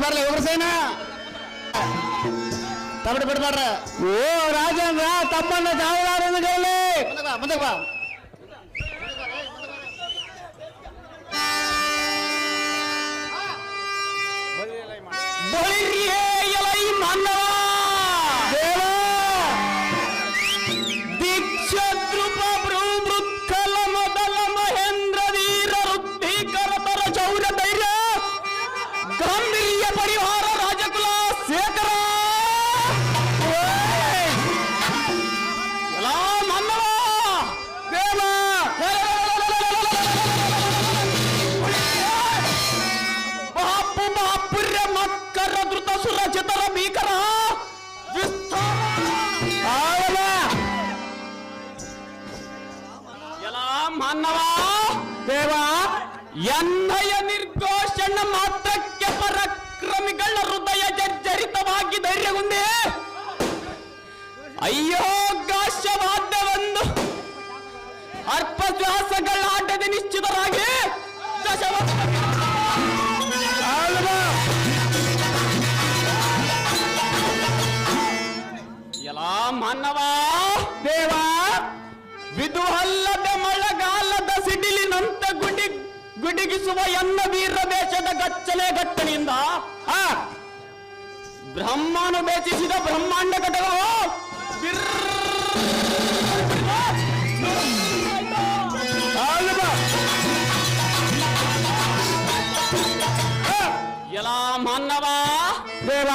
ಉಗ್ರಸೇನ ಬರ್ಲಿ ಉಗ್ರಸೇನ ತಮಿಳು ಬಿಡ್ಬಾರ್ರ ಓ ರಾಜೇಂದ್ರ ತಮ್ಮನ್ನ ಸಾವಿರಾರು ಹೇಳಿ ಮುಂದಕ್ಕೆ ಬಾ ಎನ್ನಯ ನಿರ್ಘೋಷಣ ಮಾತ್ರಕ್ಕೆ ಪರಕ್ರಮಿಗಳ ಹೃದಯ ಜರ್ಜರಿತವಾಗಿ ಧೈರ್ಯಗೊಂಡೆ ಅಯ್ಯೋ ಒಂದು ಅರ್ಪಶ್ವಾಸಗಳ ಆಟದ ನಿಶ್ಚಿತರಾಗಿ ಎಲ್ಲ ಮಾನವ ದೇವ ವಿದುಹಲ್ಲದ ಗುಡಿಗಿಸುವ ಎನ್ನ ವೀರ ದೇಶದ ಗಚ್ಚಲೆ ಗಟ್ಟಣಿಯಿಂದ ಆ ಬ್ರಹ್ಮನು ಬೇಚಿಸಿದ ಬ್ರಹ್ಮಾಂಡ ಘಟಗಳು ಎಲಾ ಮಾನವ ದೇವ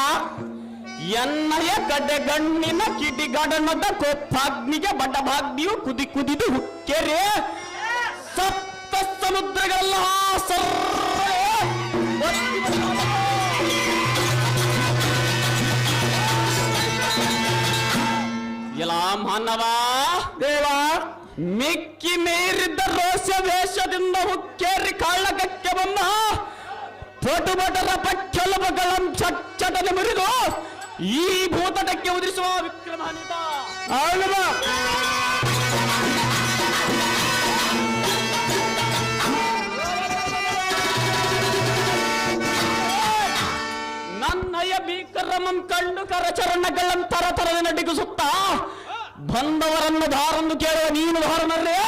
ಎನ್ನಯ ಗಡ್ಡೆ ಗಣ್ಣಿನ ಕಿಡಿಗಡನದ ಕೊಪ್ಪಾಗ್ನಿಗೆ ಬಡಭಾಗ್ನಿಯು ಕುದಿ ಕುದಿದು ಹುಕ್ಕೆರೆ ಸಪ್ತ ಬಂದಾವ. ಎಲ್ಲ ಮಾನವ, ದೇವ, ಮಿಕ್ಕಿ ಮೀರಿದ್ದ ರೋಷ ವೇಷದಿಂದ ಹುಕ್ಕೇರಿ ಕಾಳಗಕ್ಕೆ ಬಂದ ಪಟು ಬಟರ ಪಚ್ಚಲುಗಳ ಚಟ್ಟನೆ ಮುರಿದು ಈ ಭೂತಟಕ್ಕೆ ಉದಿಸುವ ವಿಕ್ರಮಾನಿತ ಭೀಕರಮಂ ಕಂಡು ಕರಚರಣಗಳಂ ತರ ತರದೆ ನಡಿಗಿಸುತ್ತ? ಬಂದವರನ್ನು ಧಾರನ್ನು ಕೇಳುವ ನೀನು ಧಾರನರೇ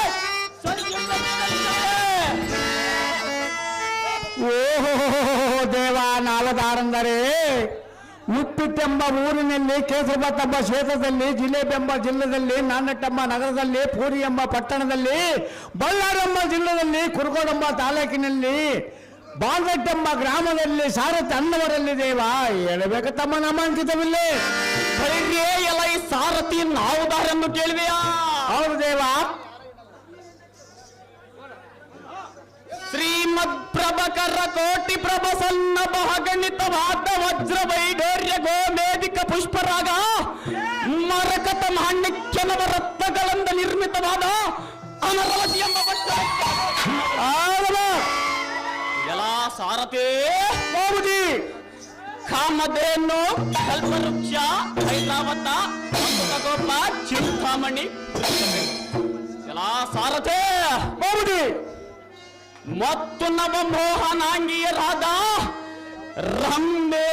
ಓಹೋ ದೇವ ನಾಲದಾರಂದರೆ, ಉಪ್ಪಿಟ್ಟೆಂಬ ಊರಿನಲ್ಲಿ ಕೇಸರಬಾತೆಂಬ ಕ್ಷೇತ್ರದಲ್ಲಿ, ಜಿಲೇಬೆಂಬ ಜಿಲ್ಲೆಯಲ್ಲಿ, ನಾನಟ್ಟೆಂಬ ನಗರದಲ್ಲಿ ಪೂರಿ ಎಂಬ ಪಟ್ಟಣದಲ್ಲಿ ಬಳ್ಳಾರಿ ಎಂಬ ಜಿಲ್ಲೆಯಲ್ಲಿ, ಕುರುಗೋಡೆಂಬ ತಾಲೂಕಿನಲ್ಲಿ ಬಾಂಗಟ್ಟೆಂಬ ಗ್ರಾಮದಲ್ಲಿ ಸಾರಥಿ ಅನ್ನವರಲ್ಲಿ ದೇವ ಹೇಳಬೇಕು ತಮ್ಮ ನಾಮಾಂಕಿತವಿಲ್ಲೇ ಎಲ್ಲ ಈ ಸಾರಥಿ ನಾವು ದಾರನ್ನು ಕೇಳುವೆಯಾ? ಹೌದು ದೇವ. ಶ್ರೀಮದ್ ಪ್ರಭಕರ ಕೋಟಿ ಪ್ರಭಸನ್ನ ಬಹುಗಣಿತವಾದ ವಜ್ರ ವೈಢೋರ್ಯ ಗೋಮೇದಿಕ ಪುಷ್ಪರಾಗ ಮರಕತ ಮಾಣಿಕ್ಯನವ ರತ್ನಗಳಿಂದ ನಿರ್ಮಿತವಾದ ಅಮರಾವತಿ ಎಂಬ ಸಾರಥಿ. ಹೌದಿ ಕಾಮಧೇನು ಕಲ್ಪವೃಕ್ಷ ಐರಾವತ ಗೋಪ ಚಿಂತಾಮಣಿ ಎಲ್ಲಾ ಸಾರಥೇ. ಹೌದಿ ಮತ್ತು ನವಮೋಹನಾಂಗಿಯರಾದ ರಮ್ಮೆ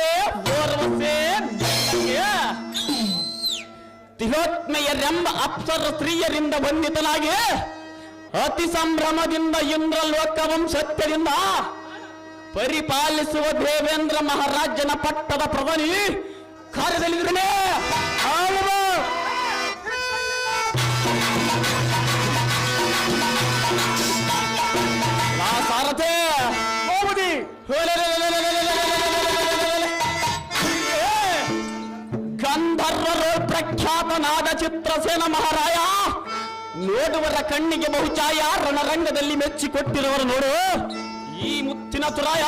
ಓರ್ವಸೆ ತಿಲೋತ್ಮೆಯರೆಂಬ ಅಪ್ಸರ ಸ್ತ್ರೀಯರಿಂದ ಬಂಧಿತನಾಗಿ ಅತಿ ಸಂಭ್ರಮದಿಂದ ಇಂದ್ರ ಲೋಕವಂ ಸತ್ಯದಿಂದ ಪರಿಪಾಲಿಸುವ ದೇವೇಂದ್ರ ಮಹಾರಾಜನ ಪಟ್ಟದ ಪ್ರಧಾನಿ ಕಾರ್ಯದಲ್ಲಿ ಸಾರಥೆ ಗಂಧರ್ವರು ಪ್ರಖ್ಯಾತನಾದ ಚಿತ್ರಸೇನ ಮಹಾರಾಯ! ನೋಡುವರ ಕಣ್ಣಿಗೆ ಬಹುಚಾಯ ರಣರಂಗದಲ್ಲಿ ಮೆಚ್ಚಿಕೊಟ್ಟಿರುವರು ನೋಡು. ಈ ಮುತ್ತಿನ ತುರಾಯ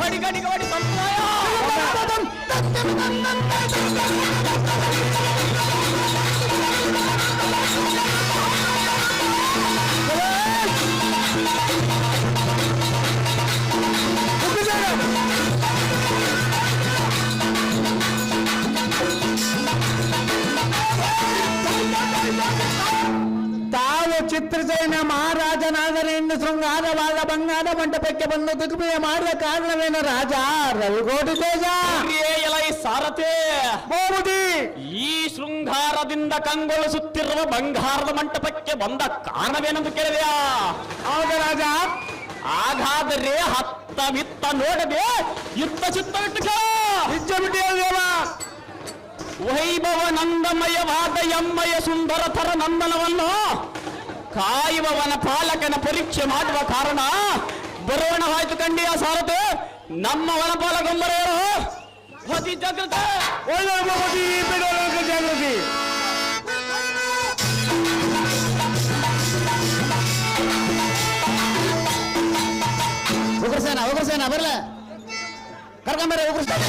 ಹಡಿಗಡಿಗಡಿ ಸಂಪ್ರಾಯ ಚಿತ್ರಸೇನ ಮಹಾರಾಜನಾದರೆ ಇನ್ನು ಶೃಂಗಾರವಾದ ಬಂಗಾರ ಮಂಟಪಕ್ಕೆ ಬಂದು ದಿಗ್ವಿಜಯ ಮಾಡಿದ ಕಾರಣವೇನು ರಾಜ? ರಲ್ಗೋಟಿ ತೇಜ. ಸಾರಥೆ. ಬಾಬುಜಿ ಈ ಶೃಂಗಾರದಿಂದ ಕಂಗೊಳಿಸುತ್ತಿರುವ ಬಂಗಾರದ ಮಂಟಪಕ್ಕೆ ಬಂದ ಕಾರಣವೇನೆಂದು ಕೇಳಿದೆಯಾ? ಹೌದ ರಾಜ. ಹಾಗಾದರೆ ಹತ್ತ ಬಿತ್ತ ನೋಡದೆ ಯುದ್ಧ ಚಿತ್ತ ದೇವ? ವೈಭವ ನಂದಮಯವಾದ ಎಮ್ಮಯ ಸುಂದರ ಥರ ನಂದನವನ್ನು ಕಾಯುವವನ ಪಾಲಕನ ಪರೀಕ್ಷೆ ಮಾಡುವ ಕಾರಣ ಬರೋಣವಾಯ್ತು ಕಂಡಿಯ ಸಾರಥೆ ನಮ್ಮ ವನಪಾಲಗೊಂಬರೆಯರು ಅತಿ ಜಾಗ್ರತೆ ಒಳ್ಳೆ ಬಾಬುಜಿ ಬಿಡೋಣ ಜಾಗೃತಿ ಉಗ್ರಸೇನ ಉಗ್ರಸೇನ ಬರ್ಲ ಕರ್ಕೊಂಬರ್ರಿ ಉಗ್ರಸೇನ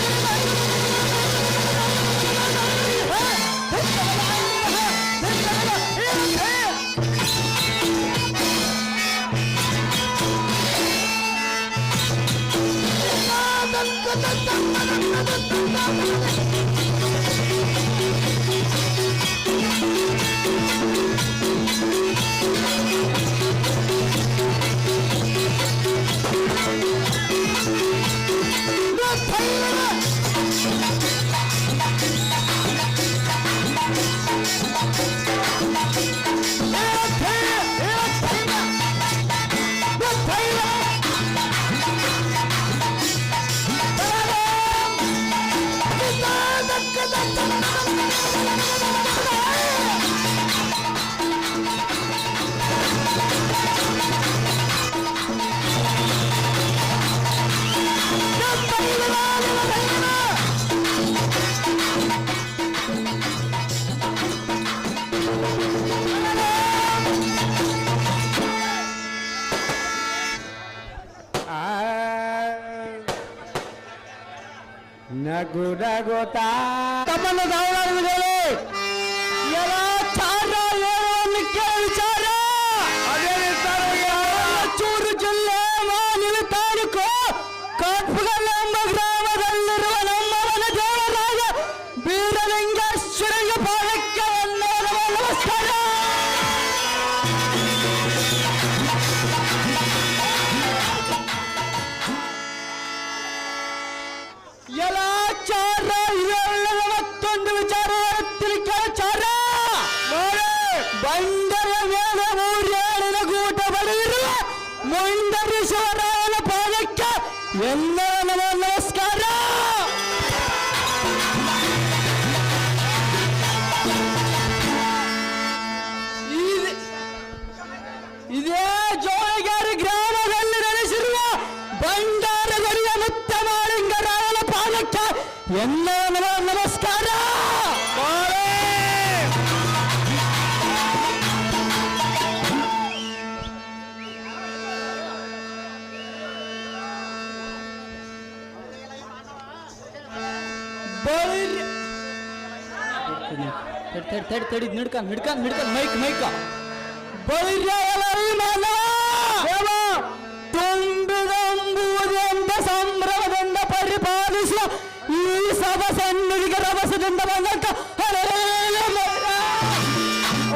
ತಮ್ಮನ್ನ ಮೂರೇಳಿನ ಗೂಟ ಬರೆದಿರುವ ಮುಂದರಿಸುವರಾಯನ ಪಾದಕ್ಕೆ ಎಲ್ಲ ನಮ ನಮಸ್ಕಾರ. ಇದು- ಜೋಳಗಾರಿ ಗ್ರಾಮದಲ್ಲಿ ನಡೆಸಿರುವ ಬಂಡಾರಗರಿಯ ಮುತ್ತ ಮಾಳಿಂಗರಾಯನ ಪಾದಕ್ಕೆ ಎಲ್ಲ ನಮ ನಮಸ್ಕಾರ. ತಡಿ ತಡಿ ತಡಿ ನಿಡ್ಕಂಡ್ ಹಿಡ್ಕಂಡ್ ಹಿಡ್ಕಂಡ್ ಮೈಕ್. ಮೈಕ ತುಂಬಿದಂಬುವುದೆಂಬ ಸಂಭ್ರಮದಿಂದ ಪರಿಪಾಲಿಸುವ ಈ ಸಭ ಸನ್ನಿಧಿಗೆ ರಭಸದಿಂದ ಬಂದಂತ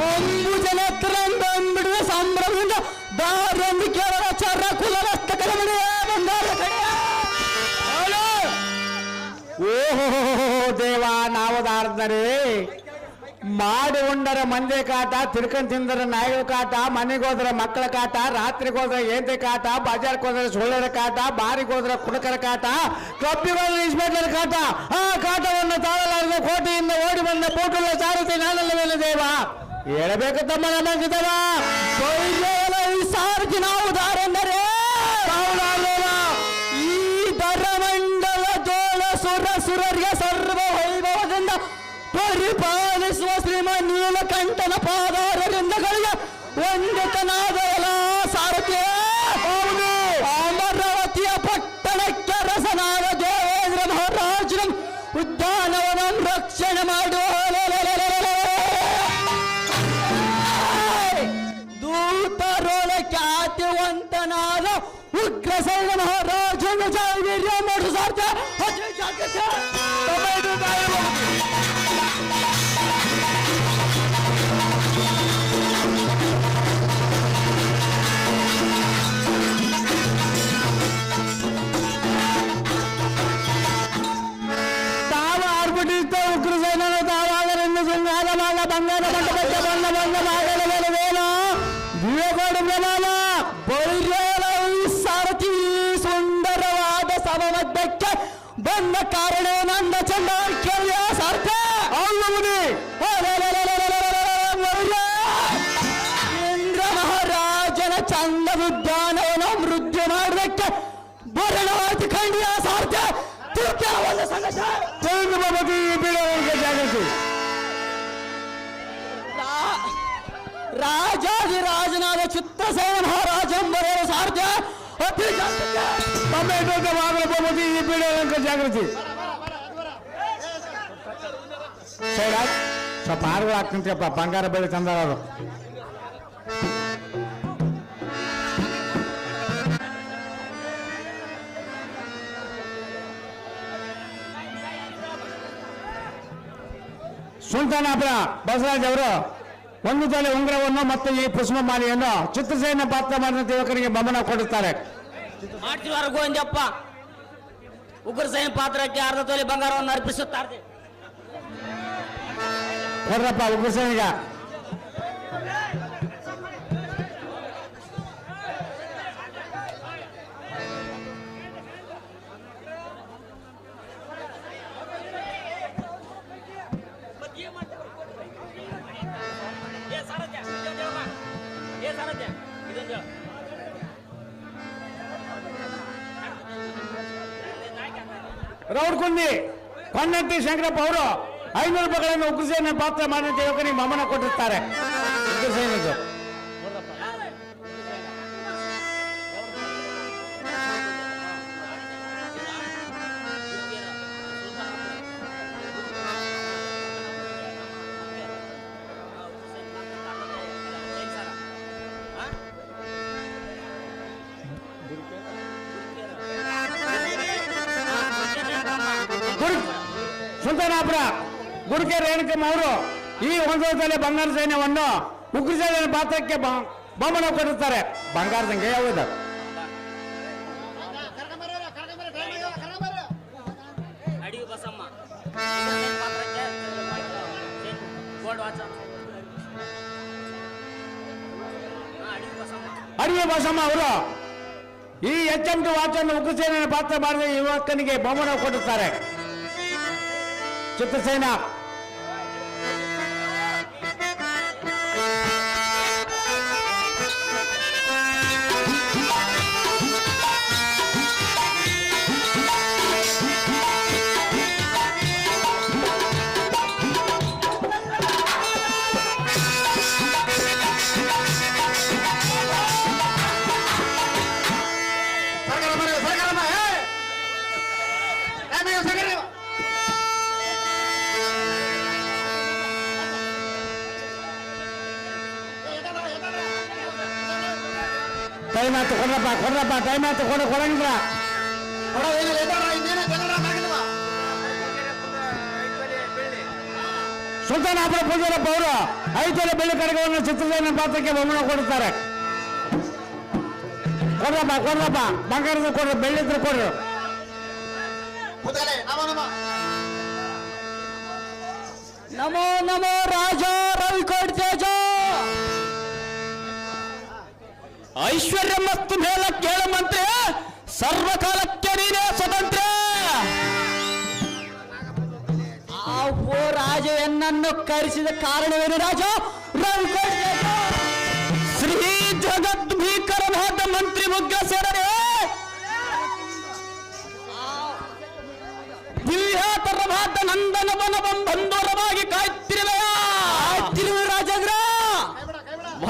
ಅಂಬುಜನತ್ರಂಬಿಡುವ ಸಂಭ್ರಮದಿಂದ ದಾರಿಯಲ್ಲಿ ಕೇರಳ ಚರ ಕುಲರಸ್ತ ಕಡೆಯ. ಓಹೋ, ದೇವ, ನಾವದಾರ್ದರೆ ಮಾಡಿ ಉಂಡರ ಮಂದಿ ಕಾಟ ತಿರ್ಕೊಂಡ್ ತಿಂದರ ನಾಯಿಗಳ ಕಾಟ ಮನೆಗೆ ಹೋದ್ರ ಮಕ್ಕಳ ಕಾಟ ರಾತ್ರಿಗೆ ಹೋದ್ರ ಏಂತೆ ಕಾಟ ಬಜಾರ್ಗೆ ಹೋದ್ರ ಸುಳ್ಳರ ಕಾಟ ಬಾರಿಗೆ ಹೋದ್ರ ಕುಡಕರ ಕಾಟ ಕ್ಲಬ್ಬಿಗೆ ಹೋದ್ರೆ ಇನ್ಸ್ಪೆಕ್ಟರ್ ಕಾಟ ಆ ಕಾಟವನ್ನು ತಾಳಲಾರದೆ ಕೋಟೆಯಿಂದ ಓಡಿ ಬಂದ ಪೋಟುಲ್ಲ ಸಾರಥಿ ನಾನಲ್ಲವೇನು ದೇವ ಹೇಳಬೇಕು ತಮ್ಮ ನಮಗಿದವ ಈ ಸಾರಥಿ ನಾವು ದಾರೆಂದರೆ ಈ ದರಮಂಡಲ ಜೋಳ ಸುರ ಸುರರಿಗೆ ಸರ್ವ ವೈಭವದಿಂದ ಪರಿಪಾಲಿಸುವ ಶ್ರೀಮನ್ ನೀಲಕಂಠನ ಪಾದಾರರಿಂದಗಳಿಗೆ ವಂದಿತನಾದ ಎಲ್ಲ ಸಾರಥಿ ಹೌದು ಅಮರಾವತಿಯ ಪಟ್ಟಣಕ್ಕೆ ರಸನಾದ ದೇವೇಂದ್ರ ಮಹಾರಾಜನ ಉದ್ಯಾನವನ ರಕ್ಷಣೆ ಮಾಡುವ ದೂತರೋಳ ಖ್ಯಾತಿವಂತನಾದ ಉಗ್ರಸೇನ ಮಹಾರಾಜನ ಜಾವೀರ್ಯ ಮೂಡು ಸಾರ್ಥ ಅತಿ ಬಂದ ಕಾರಣ ನಂದ ಚಂದ ಕೇಳಿಯ ಸಾರ್ಥ ಮುನಿ ಇಂದ್ರ ಮಹಾರಾಜನ ಚಂದ ಉದ್ಯಾನವನ ಮೃತ್ಯು ಮಾಡೋದಕ್ಕೆ ಬರಣವಾದ ಖಂಡಿಯ ಸಾರ್ಥ ತಿರುಪ್ಯಾವಲ್ಲ ಸಂಘರ್ಷ ಚಂದ್ರ ಬಾಬತಿ ಬೀಳೋರ್ಗೆ ಜಾಗೃತಿ ರಾ- ರಾಜಾದಿರಾಜನಾದ ಚಿತ್ರಸೇನ ಮಹಾರಾಜಂಬರರ ಸಾರ್ಥ ಅತಿ ಜಾಗ್ರತೆ. ಟೊಮೆಟೊ ಬಾಬರ ಬಾಬತಿ ಈ ಬೀಳೋರ್ಗೆ ಜಾಗೃತಿ ಸೈಡ್. ಸ್ವಲ್ಪ ಆರುಗಳು ಹಾಕ್ತಿಂತಪ್ಪ ಬಂಗಾರ ಬೆಳೆ ತಂದಾರ ಅವರು ಸುಲ್ತಾನಾಪುರ ಬಸವರಾಜ್ ಅವರು, ಒಂದು ತಲೆ ಉಂಗುರವನ್ನು ಮತ್ತು ಈ ಪುಷ್ಪ ಮಾಲೆಯನ್ನು ಚಿತ್ರಸೇನ ಪಾತ್ರ ಮಾಡಿದಂತ ಯುವಕರಿಗೆ ಬಮನ ಕೊಡುತ್ತಾರೆ ಮಾಡ್ತೀವಾರ ಗೋವಿಂದಪ್ಪ ಉಗ್ರ ಸೈನ್ಯ ಪಾತ್ರಕ್ಕೆ ಅರ್ಧ ತೊಲೆ ಬಂಗಾರವನ್ನು ಅರ್ಪಿಸುತ್ತಾರೆ ಕೊಡ್ರಪ್ಪ ಉಗ್ರಸೇನಿಗ ರೌಡ್ಕುಂದಿ ಕೊನ್ನಟ್ಟಿ ಶಂಕರಪ್ಪ ಅವರು ಐನೂರು ರೂಪಾಯಿಗಳನ್ನು ಉಗ್ರಸೇನ ಪಾತ್ರ ಮಾಡಿದ ಯುವಕರಿಗೆ ಮಮನ ಕೊಟ್ಟಿರ್ತಾರೆ. ಈ ಬಂಗಾರ ಸೈನ್ಯವನ್ನು ಉಗ್ರ ಸೈನ್ಯದ ಪಾತ್ರಕ್ಕೆ ಬ- ಬಮನ ಕೊಡುತ್ತಾರೆ ಯಾವುದು? ವಾಚ್ ಅಡಿಗೆ ಬಸಮ್ಮ. ಅಡಿಗೆ ಬಸಮ್ಮ ಅವರು ಈ ಎಚ್ ಎಂ ಟಿ ವಾಚನ್ನು ಉಗ್ರಸೇನೆಯ ಪಾತ್ರ ಮಾಡಿದ ಯುವಕನಿಗೆ ಬಹುಮಾನ ಕೊಡುತ್ತಾರೆ ಚಿತ್ರಸೇನ ಟೈಮ್ ಆಯ್ತು ಕೊಡ ಕೊಡಂಗಿಲ್ಲ ಸುಲ್ತಾನಾಪುರ ಪೂಜಾರಪ್ಪ ಅವರು ಐದು ಬೆಳ್ಳಿ ಕಡೆಗಳನ್ನು ಚಿತ್ರಸೇನ ಪಾತ್ರಕ್ಕೆ ಬಹುಮಾನ ಕೊಡುತ್ತಾರೆ ಕೊಡ್ರಪ್ಪ ಕೊಡ್ರಪ್ಪ ಬಂಗಾರದ ಕೊಡ್ರಿ ಬೆಳ್ಳಿದ್ರು ಕೊಡ್ರಿ ನಮೋ ನಮೋ ರಾಜ ರವಿಕೋಟ್ ಐಶ್ವರ್ಯ ಮತ್ತು ಮೇಲ ಕೇಳ ಮಂತ್ರಿ, ಸರ್ವಕಾಲಕ್ಕೆ ನೀನೇ ಸ್ವತಂತ್ರ. ಓ ರಾಜ ಎನ್ನನ್ನು ಕರೆಸಿದ ಕಾರಣವೇನು ರಾಜ? ಶ್ರೀ ಜಗತ್ ಭೀಕರವಾದ ಮಂತ್ರಿ ಮುಗ್ಗಸೇನರೇ ದಿವ್ಯಾತರವಾದ ನಂದನವನವಂ ಬಂಧುರವಾಗಿ ಕಾಯ್ತಿರುವೆಯ ಕಾಯ್ತಿರುವೆ ರಾಜೇಂದ್ರ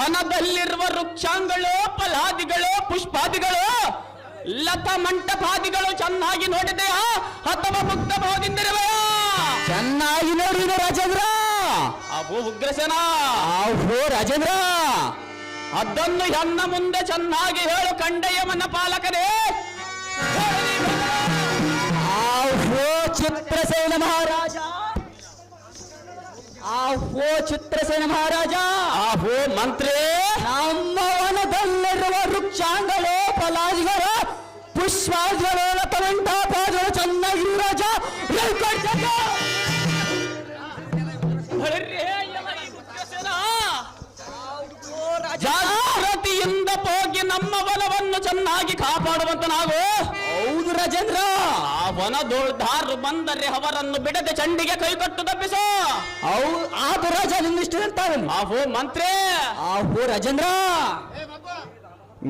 ವನದಲ್ಲಿರುವ ವೃಕ್ಷಾಂಗಳು ಫಲಾದಿಗಳು ಪುಷ್ಪಾದಿಗಳು ಲತಾ ಮಂಟಪಾದಿಗಳು ಚೆನ್ನಾಗಿ ನೋಡಿದೆಯಾ? ಅಥವಾ ಮುಕ್ತ ಭಾವದಿಂದಿರುವ ಚೆನ್ನಾಗಿ ನೋಡಿದ ರಾಜೇಂದ್ರ. ಅಬು ಉಗ್ರಸೇನ. ಅಹೋ ರಾಜೇಂದ್ರ. ಅದನ್ನು ಹೆಣ್ಣ ಮುಂದೆ ಚೆನ್ನಾಗಿ ಹೇಳು ಕಂಡೆಯಮನ ಪಾಲಕರೇ ಚಿತ್ರಸೇನ ಮಹಾರಾಜ. ಆಹೋ ಚಿತ್ರಸೇನ ಮಹಾರಾಜ. ಆಹೋ ಮಂತ್ರಿ. ನಮ್ಮ ವನದಲ್ಲಿರುವ ವೃಕ್ಷಾಂಗಳು ಫಲಾದಿಗಳು ಪುಷ್ಪಾದಿಗಳು ಲತಮಂಟಪಾದಿಗಳು ಚೆನ್ನಾಗಿ ರಾಜ. ಜಾಗೃತಿಯಿಂದ ಹೋಗಿ ನಮ್ಮ ಬಲವನ್ನು ಚೆನ್ನಾಗಿ ಕಾಪಾಡುವಂತ ನಾವು ರಾಜೇಂದ್ರ ಆ ವನದೋಳ್ದಾರು ಬಂದರೆ ಅವರನ್ನು ಬಿಡದೆ ಚಂಡಿಗೆ ಕೈಕಟ್ಟು ತಪ್ಪಿಸೋ. ಅವು ಆದು ರಾಜ ನಿನ್ನಿಷ್ಟಿರ್ತಾವೆ ಆಹೋ ಮಂತ್ರಿ. ಆಹೋ ರಾಜೇಂದ್ರ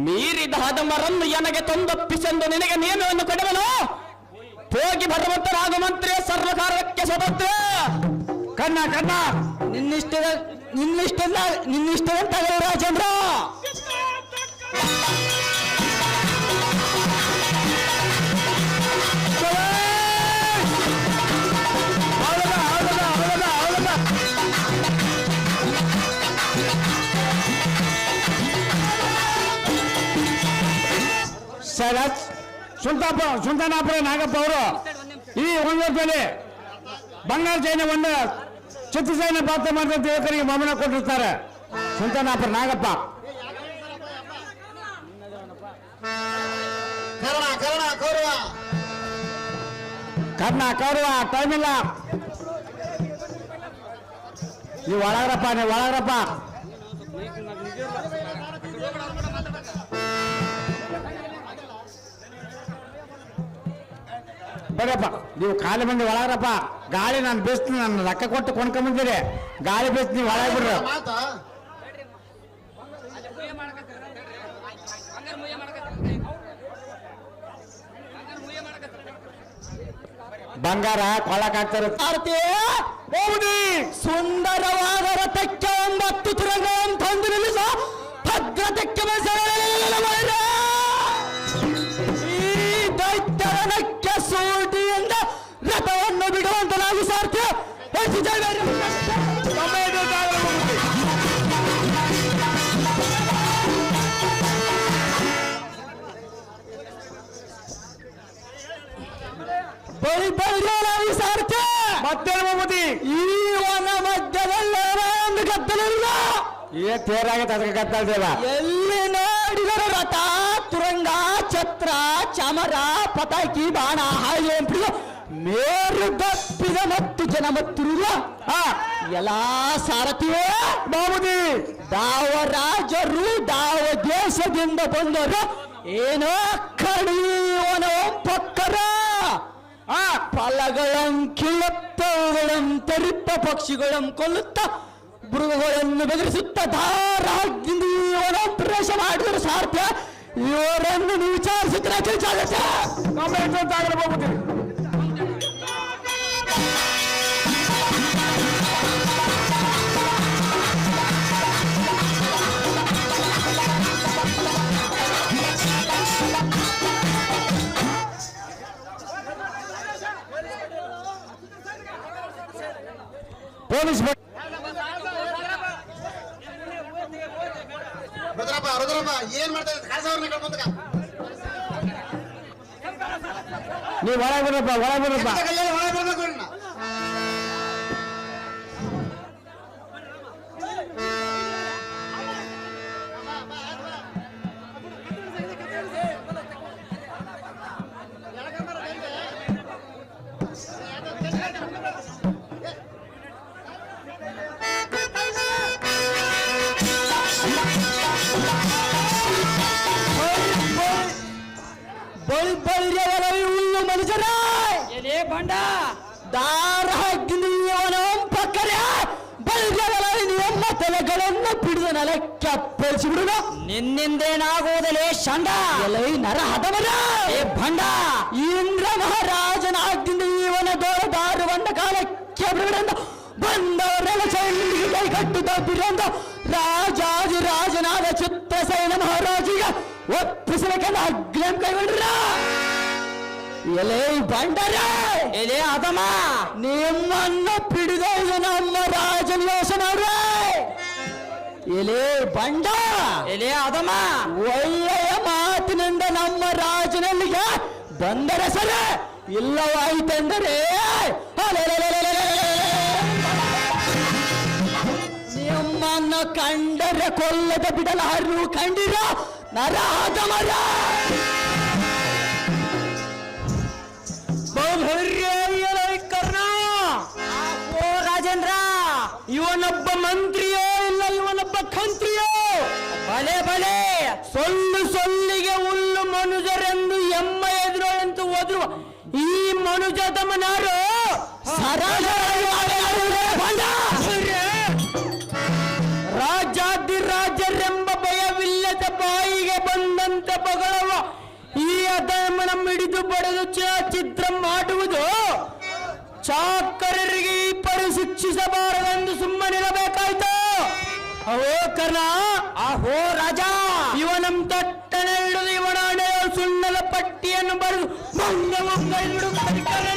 ಮೀರಿದ ಹದಮರನ್ನು ಎನಗೆ ತಂದೊಪ್ಪಿಸೆಂದು ನಿನಗೆ ನಿಯಮವನ್ನು ಕೊಡುವನು? ಹೋಗಿ ಭಗವಂತರಾಗ ಮಂತ್ರಿ ಸರ್ವಕಾರಕ್ಕೆ ಸ್ವತಂತ್ರ. ಕಣ್ಣ ಕಣ್ಣ ನಿನ್ನಿಷ್ಟ ನಿನ್ನಿಷ್ಟ ನಿನ್ನಿಷ್ಟ ಅಂತ ರಾಜೇಂದ್ರ ಸುಲ್ತಾಪ ಸುಲ್ತಾನಾಪುರ ನಾಗಪ್ಪ ಅವರು ಈ ಒಂದು ರೂಪಾಯಿ ಬಂಗಾರ ಚೈನ ಒಂದು ಚಿತ್ರಸೈನ ಪಾತ್ರ ಮಾಡಿದಂತ ಯುವಕರಿಗೆ ಮಮನ ಕೊಟ್ಟಿರ್ತಾರೆ. ಸುಲ್ತಾನಾಪುರ ನಾಗಪ್ಪ. ಕರ್ಣ ಕರ್ಣ ಕೌರವ. ಕರ್ಣ ಕೌರವ ಟೈಮ್ ಇಲ್ಲ. ನೀವು ಒಳಗ್ರಪ್ಪ ನೀವು ಒಳಗ್ರಪ್ಪ ಬರ್ರಪ್ಪ ನೀವು ಖಾಲಿ ಬಂದು ಒಳಗ್ರಪ್ಪ. ಗಾಳಿ ನಾನು ಬೇಸ್ತೀನಿ ನಾನು ರೊಕ್ಕ ಕೊಟ್ಟು ಕೊಂಡ್ಕೊಂಬಂದಿರಿ ಗಾಳಿ ಬೀಸ್ ನೀವು ಒಳಗೆ ಬಿಡ್ರಿ. ಬಂಗಾರ ಹೌದಿ ಸುಂದರವಾದ ರಥಕ್ಕೆ ಒಂಬತ್ತು ತುರಂಗವನ್ನು ತಂದು ನಿಲ್ಲಿಸ. ಬಳಿ ಬಳಿ ನಾವು ಸಾರ್ಥ ಮತ್ತೇನು ಮಮ್ಮತಿ ಈ ವನ ಮಧ್ಯದಲ್ಲಿ ಒಂದು ಗದ್ದಲಿಲ್ಲ ಏ ತೇರಾಗೈತೆ ಅದಕ್ಕೆ ಗದ್ದಾಳ್ದೇವ ಎಲ್ಲಿ ನೋಡಿದರೂ ರಥ ತುರಂಗ ಛತ್ರ ಚಮರ ಪತಾಕಿ ಬಾಣ ಎಂಪಿದು ಮೇರು ಗಪ್ಪಿದ ಮತ್ತು ಜನ ಮತ್ತಿರುವ ಆ, ಎಲ್ಲಾ ಸಾರಥಿಯೇ ಬಾಬುದಿ ದಾವ ರಾಜರು ದಾವ ದೇಶದಿಂದ ಬಂದರು. ಏನೋ ಕಡಿಯವನ ಪಕ್ಕರ. ಆ, ಫಲಗಳಂ ಕಿಳತ್ತವುಗಳಂ ತರಿಪ್ಪ, ಪಕ್ಷಿಗಳಂ ಕೊಲ್ಲುತ್ತ ಮೃಗಗಳನ್ನು ಬೆದರಿಸುತ್ತ ದಾರಾಗಿ ಪ್ರವೇಶ ಮಾಡಿದರು ಸಾರ್ಥ ಇವರನ್ನು ನೀವು ವಿಚಾರಿಸಿದ್ರೆ ತಿಳಿಸಾಗುತ್ತೆ ನಮ್ಮ ಎಷ್ಟೊಂದು ಆಗಲ್ಲ ಬಾಬುದಿ ಪೊಲೀಸ್ ಏನ್ ಮಾಡ್ತಾ ಇದ್ದ ಕಾಸವ್ರನ್ನ ಕಳ್ಕೊಂಡಾಗ ನೀವು ಒಳಗೆ ಬಿಡ್ರಪ್ಪ ಒಳಗೆ ಬಿಡ್ರಪ್ಪ ಅಪ್ಪಳಿಸಿಬಿಡುವ ನಿನ್ನಿಂದೇನಾಗುವುದಲೇ ಶಂಡ ಎಲೈ ನರ ಹದವರ ಏ ಭಂಡ! ಇಂದ್ರ ಮಹಾರಾಜನ ಆಗಿಂದ ಇವನ ದೋರ ದಾರು ಬಂದ ಕಾಲಕ್ಕೆ ಬಿಡಂದ ಬಂದವರೆಲ್ಲ ಚಂಡಿಗೆ ಕೈ ಕಟ್ಟಿದ ಬಿರಂದ ರಾಜಾದಿ ರಾಜನಾದ ಚಿತ್ರಸೇನ ಮಹಾರಾಜಿಗೆ ಒಪ್ಪಿಸಬೇಕೆಂದು ಅಗ್ರಂ ಕೈಗೊಂಡ್ರ? ಎಲೆ ಬಂಡರೆ! ಎಲೆ ಅದಮ ನಿಮ್ಮನ್ನು ಪಿಡಿದ ನಮ್ಮ ರಾಜನ ಯೋಚನೆ ಎಲೆ ಬಂಡ. ಎಲೆ ಅದಮ ಒಳ್ಳೆಯ ಮಾತಿನಿಂದ ನಮ್ಮ ರಾಜನಲ್ಲಿಗೆ ಬಂದರೆ ಸರ ಇಲ್ಲವಾಯಿತೆಂದರೆ. ನಿಮ್ಮನ್ನು ಕಂಡರೆ ಕೊಲ್ಲದ ಬಿಡಲಾರು ಕಂಡಿರ ನರ ಮರ ಕರ್ಣ ಓ ರಾಜೇಂದ್ರ ಇವನೊಬ್ಬ ಮಂತ್ರಿಯೋ ಖಂತ್ರಿಯೋ ಬಲೆ ಬಲೆ. ಸೊಲ್ಲು ಸೊಲ್ಲಿಗೆ ಹುಲ್ಲು ಮನುಜರೆಂದು ಎಮ್ಮ ಎದುರಂತು ಹೋದ್ರು. ಈ ಬಂಡ. ರಾಜಾದಿ ರಾಜರೆಂಬ ಭಯವಿಲ್ಲದ ಬಾಯಿಗೆ ಬಂದಂತೆ ಬಗಳವ. ಈ ಅದಮನ ಹಿಡಿದು ಬಡದು ಚಿತ್ರ ಮಾಡುವುದು. ಚಾಕರರಿಗೆ ಪರಿ ಶಿಕ್ಷಿಸಬಾರದೆಂದು ಸುಮ್ಮನಿರಬೇಕಾಯ್ತು. ಅವೋ ಕರ್ಣ! ಅಹೋ ರಾಜ! ಇವನಂ ತಟ್ಟನೆ ಹಿಡಿದು ಇವನ ಹಣೆಯ ಸುಣ್ಣದ ಪಟ್ಟಿಯನ್ನು ಬರೆದು ಮಂಗ ಮಂಗ ಹಿಡಿದು ಕಡಿಕರನೆ.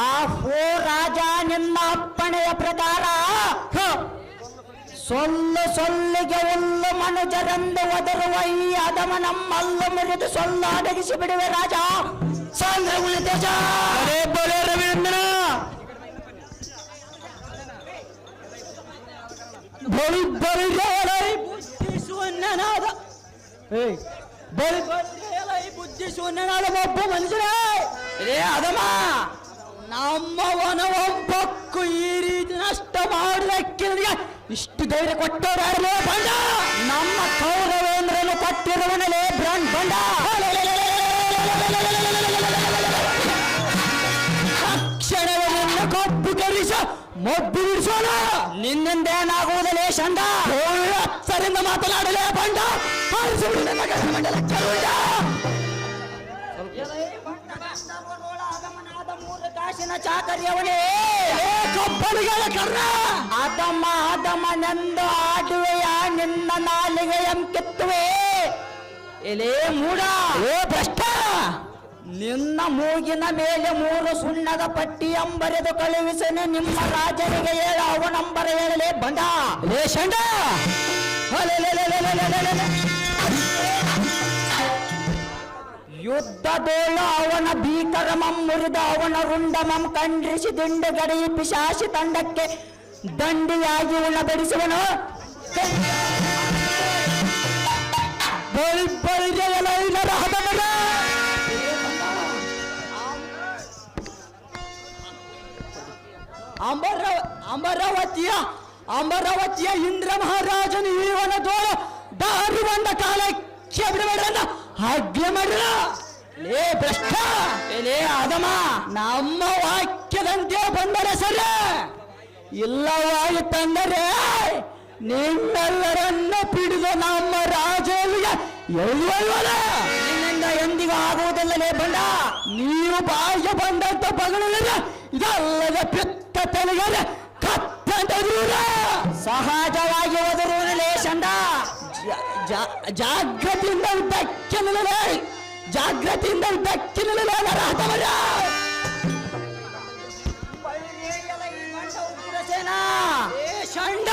ಆಹೋ ರಾಜ ನಿನ್ನ ಅಪ್ಪಣೆಯ ಪ್ರಕಾರ ಹ, ಸೊಲ್ಲು ಸೊಲ್ಲಿಗೆ ಒಲ್ಲು ಮನುಜರಂದು ಒದರುವ ಈ ಅದಮ ನಮ್ಮಲ್ಲು ಮುರಿದು ಸೊಲ್ಲು ಅಡಗಿಸಿ ಬಿಡುವೆ ರಾಜ. ಸಾಂದ್ರ ಉಳಿತೇಜ. ಬಳಿದ್ದರಿಗೆ ಎಲೈ ಬುದ್ಧಿಸುವನಾದ ಏ ಬಳಿದ್ದರಿಗೆ ಎಲೈ ಸುನ್ನನಾದ ಒಬ್ಬ ಮನುಷ್ಯರೇ ಏ ಅದಮ್ಮ ನಮ್ಮವನ ಒಬ್ಬಕ್ಕೂ ಈ ರೀತಿ ನಷ್ಟ ಮಾಡಿದಕ್ಕೆ ಇಷ್ಟು ಧೈರ್ಯ ಕೊಟ್ಟವರಾರಲೇ ಬಂಡ ನಮ್ಮ ಕೌರವೇಂದ್ರನು ಕೊಟ್ಟಿರುವನಲೇ ಬ್ರಾಂಡ್ ಬಂಡ ಮದ್ದು ಬಿಡಿಸೋಣ ನಿನ್ನಿಂದ ಏನಾಗುವುದಲೇ ಚಂದ. ಸರಿಂದ ಮಾತನಾಡಲೇ ಬಂಡ ಚಾಕರಿಯವನೇ. ಚಾಕರ್ಯವನೇ ಕಪ್ಪನಿಗೆ ಕರ್ಣ. ಅದಮ್ಮ ಅದಮ್ಮ ನಂದು ಆಡುವೆಯ ನಿನ್ನ ನಾಲಿಗೆಯಂ ಕಿತ್ತುವೆ ಎಲೆ ಮೂಡ. ಏ ಭ್ರಷ್ಟ. ನಿನ್ನ ಮೂಗಿನ ಮೇಲೆ ಮೂರು ಸುಣ್ಣದ ಪಟ್ಟಿ ಅಂಬರೆದು ಕಳುಹಿಸನೆ ನಿಮ್ಮ ರಾಜನಿಗೆ ಹೇಳ ಅವನಂಬರ ಹೇಳಲೆ ಬಂಡ ಲೇಷಂಡ! ಯುದ್ಧ ದೋಳ ಅವನ ಭೀಕರಮಂ ಮುರಿದ ಅವನ ರುಂಡಮಂ ಕಂಡ್ರಿಸಿ ದಿಂಡು ಗಡಿ ಪಿಶಾಸಿ ತಂಡಕ್ಕೆ ದಂಡಿಯಾಗಿ ಉಣಬಡಿಸುವನು. ಬಳಿ ಲೈಲರ ಎಲ್ಲ ಅಮರ ಅಮರಾವತಿಯ ಅಮರಾವತಿಯ ಇಂದ್ರ ಮಹಾರಾಜನ ದೋಳ ದಾರಿ ಬಂದ ಕಾಲಕ್ಕೆ ಬಿಡಬೇಡ್ರನ್ನ ಆಜ್ಞೆ ಮಾಡ್ರ ಲೇ ಭ್ರಷ್ಟ. ಲೇ ಅದಮ ನಮ್ಮ ವಾಕ್ಯದಂತೆ ಬಂದರೆ ಸರಿ. ಇಲ್ಲವಾಯಿತಂದರೆ ನಿಮ್ಮೆಲ್ಲರನ್ನ ಪಿಡಿದು ನಮ್ಮ ರಾಜನಿಗೆ ಎಲ್ಲಿ ಎಂದಿಗೂ ಆಗುವುದಿಲ್ಲಲೇ ಬಂಡ. ನೀನು ಬಾಯಿಗೆ ಬಂದಂತ ಬಗಳಿದ್ರೆ ಇದಲ್ಲದ ಪಿತ್ತ ತಲೆಗಾರೆ ಕತ್ತಂತ ದೂರ. ಸಹಜವಾಗಿ ಒದರುವುದಿಲ್ಲೇ ಚಂಡ ಜಾಗ್ರತಿಯಿಂದ ಜಾ- ಜಾಗ್ರತೆಯಿಂದ ಬೆಕ್ಕಿನ ಜಾಗ್ರತೆಯಿಂದ ಬೆಕ್ಕಿನ ನರಹತವರ. ಷಂಡ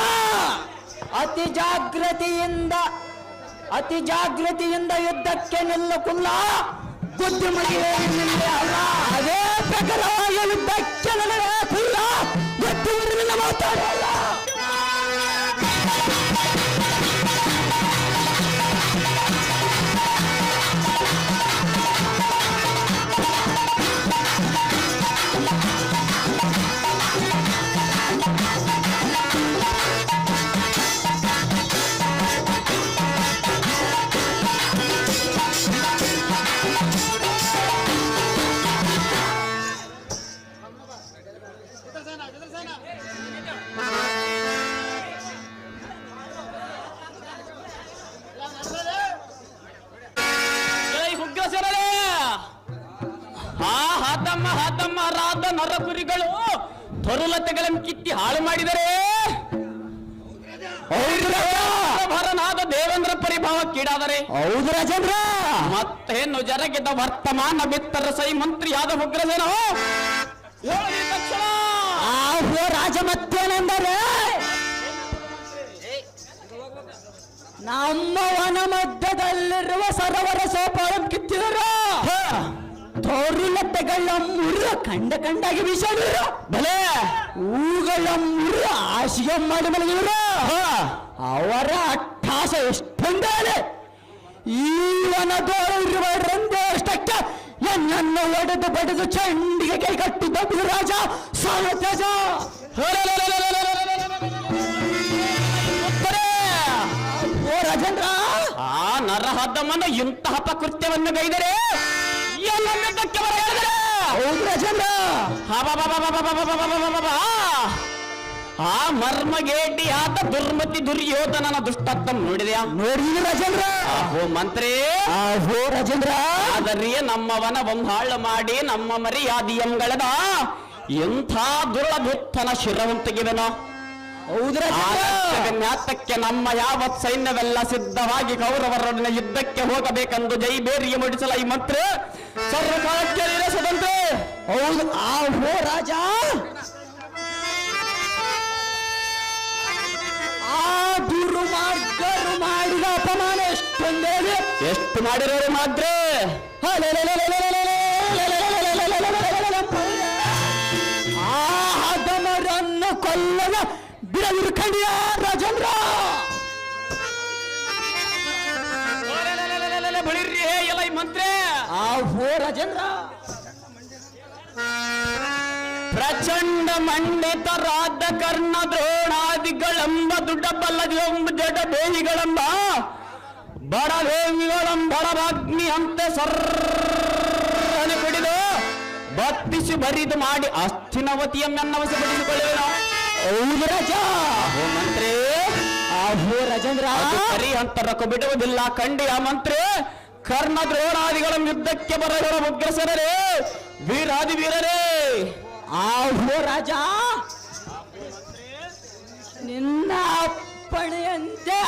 ಅತಿ ಜಾಗೃತಿಯಿಂದ ಅತಿ ಜಾಗೃತಿಯಿಂದ ಯುದ್ಧಕ್ಕೆ ನಿಲ್ಲುಕುಲ್ಲ ಬುದ್ಧಿಮಣಿಗೆ ಅಲ್ಲ. ಅದೇ ಪ್ರಕಾರವಾಗಿ ಯುದ್ಧಕ್ಕೆ ನನಗೆ ಕುಲ್ಲ ಬುದ್ಧಿಮಣಿಯಿಂದ ಮಾತಾಡಲ್ಲ. ವರ್ತಮಾನ ಬಿತ್ತರ ಸೈ ಮಂತ್ರಿಯಾದ ಉಗ್ರಸೇನ? ತಕ್ಷಣ! ಆಹೋ ರಾಜ ಮತ್ತೇನೆಂದರೆ ನಮ್ಮ ವನ ಮಧ್ಯದಲ್ಲಿರುವ ಸರೋವರ ಸೋಪಾಳ ಕಿತ್ತಿದರು? ತೋರುಲತೆಗಳ ಮುರ್ರ ಕಂಡ ಕಂಡಾಗಿ ಬೀಸೋರು ಬಲೆ. ಹೂಗಳ ಮುರ್ರ ಆಶಿಗೆ ಮಾಡಿ ಮಲಗಿದ್ರು? ಅವರ ಅಟ್ಟಾಸ ಎಷ್ಟೊಂದಾಳೆ ಈನನಗಾರಿ ಇರಬೇ ರಂಗೇಷ್ಟಕ್ಕೆ ಯನ್ನನ್ನ ಒಡೆದು ಬಡೆದು ಚೆಂಡಿಗೆ ಕಟ್ಟಿದು ರಾಜ ಸಾಯುತಜಾ ಹರಲಲಲ ಉತ್ತರ ಓ ರಾಜೇಂದ್ರಾ! ಆ ನರಹದ್ದಮನ ಇಂತಹ ಪ್ರಕೃತಿಯನ್ನ ಕೈದರೇ ಯನ್ನನ್ನ ಕಟ್ಟಕ್ಕೆ ಬರಲ್ಲ ಹೌದು ರಾಜೇಂದ್ರಾ. ಹಾ ಬಾ ಬಾ ಬಾ ಬಾ ಬಾ ಬಾ ಬಾ ಹಾ ಆ ಮರ್ಮಗೇಟಿ ಆತ ದುರ್ಮತಿ ದುರ್ಯೋಧನನ ದುಷ್ಟತ್ವ ನೋಡಿದ್ಯಾ? ನೋಡಿದ್ರಿ ರಾಜೇಂದ್ರ. ಆಹೋ ಮಂತ್ರಿ. ಆಹೋ ರಾಜೇಂದ್ರ. ಆದರೆ ನಮ್ಮವನ ವಂಹಾಳ ಮಾಡಿ ನಮ್ಮ ಮರ್ಯಾದಿಯಂಗಳದ ಎಂಥ ದುರ್ಲಭುತ್ತನ ಶಿರವನ್ನು ತೆಗೆದನೋ? ಜ್ಞಾತಕ್ಕೆ ನಮ್ಮ ಯಾವತ್ ಸೈನ್ಯವೆಲ್ಲ ಸಿದ್ಧವಾಗಿ ಕೌರವರೊಡನೆ ಯುದ್ಧಕ್ಕೆ ಹೋಗಬೇಕೆಂದು ಜೈ ಬೇರಿಗೆ ಮೂಡಿಸಲ ಈ ಮಂತ್ರಿ. ಸರ್ವ ಕಾಲಕ್ಕೆ ಹೌದು ಆ ಹೋ ರಾಜ. ದುರ್ಮಾರ್ಗರು ಮಾಡಿದ ಅಪಮಾನ ಎಷ್ಟೊಂದೇ ಎಷ್ಟು ಮಾಡಿರೋರು ಮಾತ್ರ? ಆ ಹದಮರನ್ನು ಕೊಲ್ಲದ ಬಿಡದಿರು ಕಡಿಯ ರಾಜೇಂದ್ರ. ಬಳಿರ್ರಿ ಎಲ್ಲ ಈ ಆ ಹೋ ರಾಜೇಂದ್ರ. ಪ್ರಚಂಡ ಮಂಡಿತರಾದ ಕರ್ಣ ದ್ರೋಣಾದಿಗಳೆಂಬ ದುಡ್ಡ ಬಲ್ಲದೆಂಬ ಜಡ ಬೇಹಿಗಳೆಂಬ ಬಡ ಬಡಭಾಗ್ನಿ ಅಂತೆ ಸರ್ರನೆ ಕುಡಿದು ಬತ್ತಿಸಿ ಬರಿದು ಮಾಡಿ ಅಸ್ಥಿನವತಿಯನ್ನ ಹೌದು ರಾಜ. ಓ ಮಂತ್ರಿ. ಆಹೋ ರಜೇಂದ್ರ. ಸರಿ ಅಂತರಕ್ಕೂ ಬಿಡುವುದಿಲ್ಲ ಕಂಡಿಯಾ ಮಂತ್ರಿ. ಕರ್ಣ ದ್ರೋಣಾದಿಗಳ ಯುದ್ಧಕ್ಕೆ ಬರಗಳ ಉಗ್ರಸರರೇ ವೀರಾದಿ ವೀರರೇ ಆಹೋ ರಾಜ! ನಿನ್ನ ಅಪ್ಪಣೆಯಂತೆ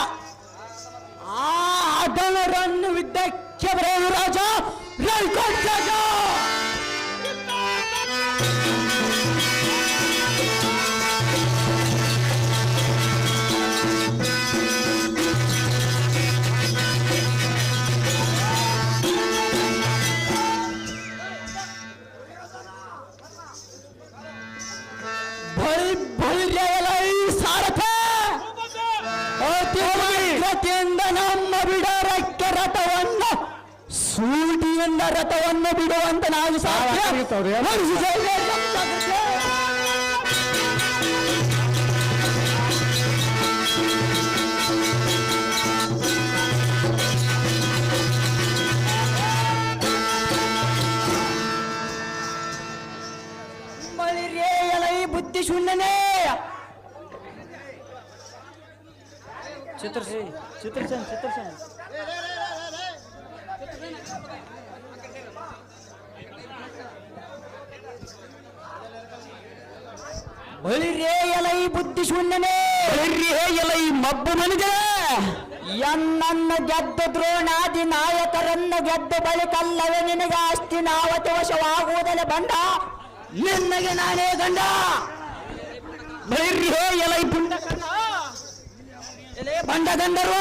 ಆ ಅದನರನ್ನು ವಿದ್ಯಕ್ಕೆ ಬರೆಯಲು ರಾಜ ರೈಕೋಟ್ ರಾಜ! ಸೂಟಿಯಿಂದ ರಥವನ್ನು ಬಿಡುವಂತ ನಾವು ಸಾಧ್ಯ. ಬುದ್ಧಿ ಶೂನ್ಯನೇ. ಚಿತ್ರ ಚಿತ್ರಸೇನ್ ಚಿತ್ರಸೇನ್. ಬಳಿರೇಯಲೈ ಬುದ್ಧಿ ಶೂನ್ಯನೇ. ಬಳಿರ್ರಿ ಎಲೈ ಮಬ್ಬು ಮನುಜನೇ ಎನ್ನನ್ನು ಗೆದ್ದ ದ್ರೋಣಾದಿ ನಾಯಕರನ್ನು ಗೆದ್ದ ಬಳಿಕಲ್ಲವೇ ನಿನಗೆ ಆಸ್ತಿ ನಾವತಿ ವಶವಾಗುವುದಲ್ಲ ಬಂಡ ನಿನ್ನಗೆ ನಾನೇ ಗಂಡ. ಬಳಿರ್ರಿ ಎಲೈ ಪುಂಡ ಬಂಡ ಗಂಡರು